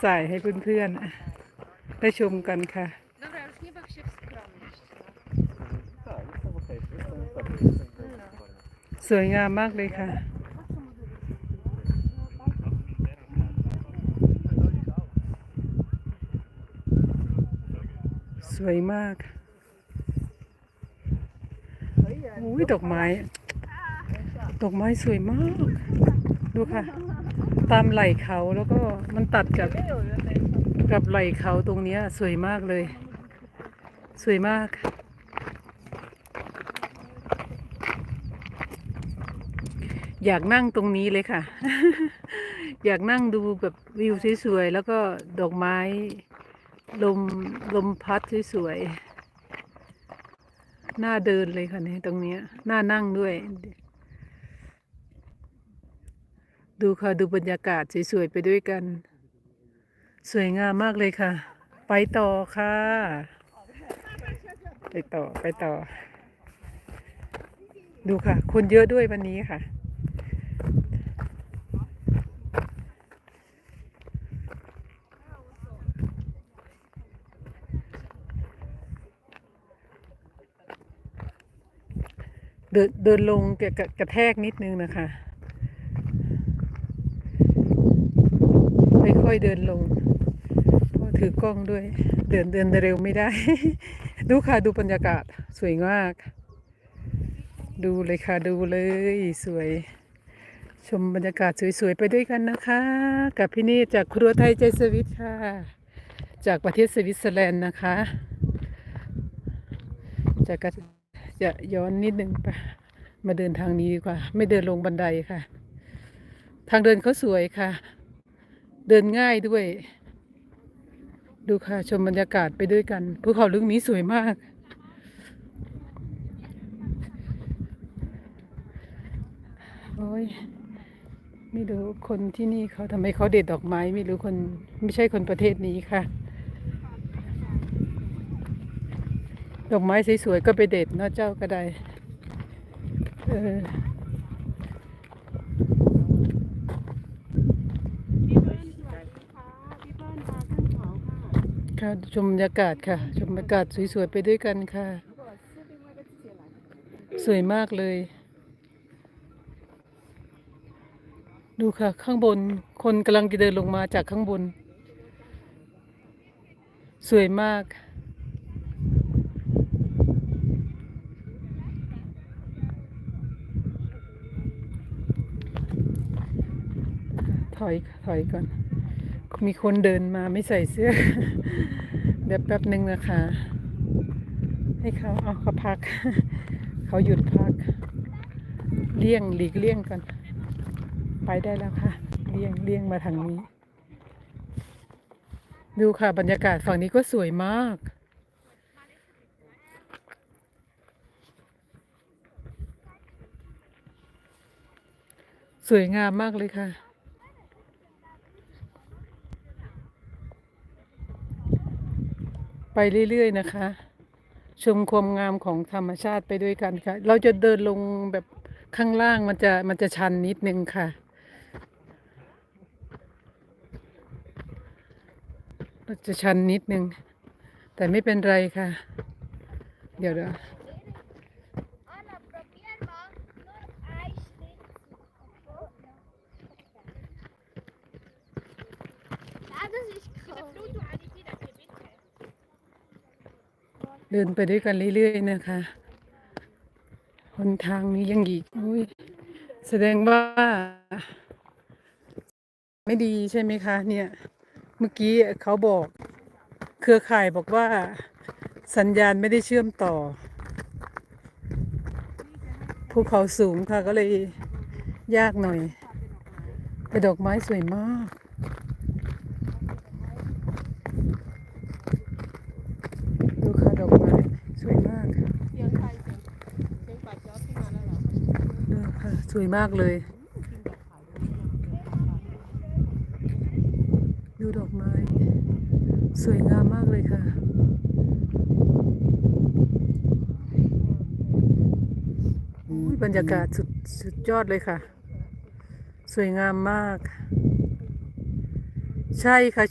ใส่ให้เพื่อนๆได้ชมกันค่ะ Dobra, już nie baw się w skromność. No. Tak, jest to okej. Jest to jest dobry, jest to jest dobry. สวยงามมากเลยค่ะ สวยมากอุ้ยดอกไม้ ดอกไม้สวยมาก ดูค่ะ ตามไหล่เขาแล้วก็มันตัดกับกับไหล่เขาตรงนี้สวยมากเลย สวยมากอยากนั่งตรงนี้เลยค่ะ อยากนั่งดูแบบวิวสวยๆ แล้วก็ดอกไม้ ลมลมพัดสวยๆ น่าเดินเลยค่ะเนี่ยตรงเนี้ยน่านั่งด้วย ดูค่ะ ดูบรรยากาศสวยๆไปด้วยกัน สวยงามมากเลยค่ะ ไปต่อค่ะ ไปต่อไปต่อ ดูค่ะ คนเยอะด้วยวันนี้ค่ะ เดินเดินลงกระกระกระแทกนิดนึงนะคะ ค่อยๆเดินลงเพราะถือกล้องด้วย เดินเดินเร็วไม่ได้ ดูค่ะดูบรรยากาศสวยมาก ดูเลยค่ะดูเลยสวย ชมบรรยากาศสวยๆไปด้วยกันนะคะ กับพี่นี่จากครัวไทยใจสวิตค่ะ จากประเทศสวิตเซอร์แลนด์นะคะจากก็จะย้อนนิดนึงไปมาเดินทางนี้ดีกว่า ไม่เดินลงบันไดค่ะ ทางเดินเขาสวยค่ะ เดินง่ายด้วย ดูค่ะ ชมบรรยากาศไปด้วยกันภูเขาลูกนี้สวยมาก โอ้ยไม่รู้คนที่นี่เขาทำไมเขาเด็ดดอกไม้ ไม่รู้คนไม่ใช่คนประเทศนี้ค่ะ ดอกไม้สวยๆก็ไปเด็ดนาะเจ้าก็ได้ เออ ค่ะชมบรรยากาศค่ะ ชมบรรยากาศสวยๆไปด้วยกันค่ะ สวยมากเลย ดูค่ะ ข้างบนคนกำลังจะเดินลงมาจากข้างบน สวยมากถอยถอยก่อน มีคนเดินมาไม่ใส่เสื้อ เดี๋ยวแป๊บหนึ่งนะคะ ให้เขาเอาเขาพัก เขาหยุดพัก เลี่ยงหลีกเลี่ยงก่อน ไปได้แล้วค่ะ เลี่ยงเลี่ยงมาทางนี้ ดูค่ะบรรยากาศฝั่งนี้ก็สวยมากสวยงามมากเลยค่ะ ไปเรื่อยๆนะคะ ชมความงามของธรรมชาติไปด้วยกันค่ะ เราจะเดินลงแบบข้างล่างมันจะมันจะชันนิดนึงค่ะเราจะชันนิดนึง แต่ไม่เป็นไรค่ะ เดี๋ยวเดี๋ยว เดินไปด้วยกันเรื่อยๆนะคะหนทางนี้ยังอีกอุ้ยแสดงว่าไม่ดีใช่ไหมคะ เนี่ย เมื่อกี้เขาบอก เครือข่ายบอกว่าสัญญาณไม่ได้เชื่อมต่อภูเขาสูงค่ะก็เลยยากหน่อยแต่ดอกไม้สวยมาก ดูค่ะดอกไม้สวยมาก เสียงใครเสียงเสียงป่าจอที่มาแล้วเหรอ ดูค่ะส วยมากเลย ดูดอกไม้ สวยงามมากเลยค่ะอุ๊ยบรรยากาศสุดสุดยอดเลยค่ะ สวยงามมาก ใช่ค่ะ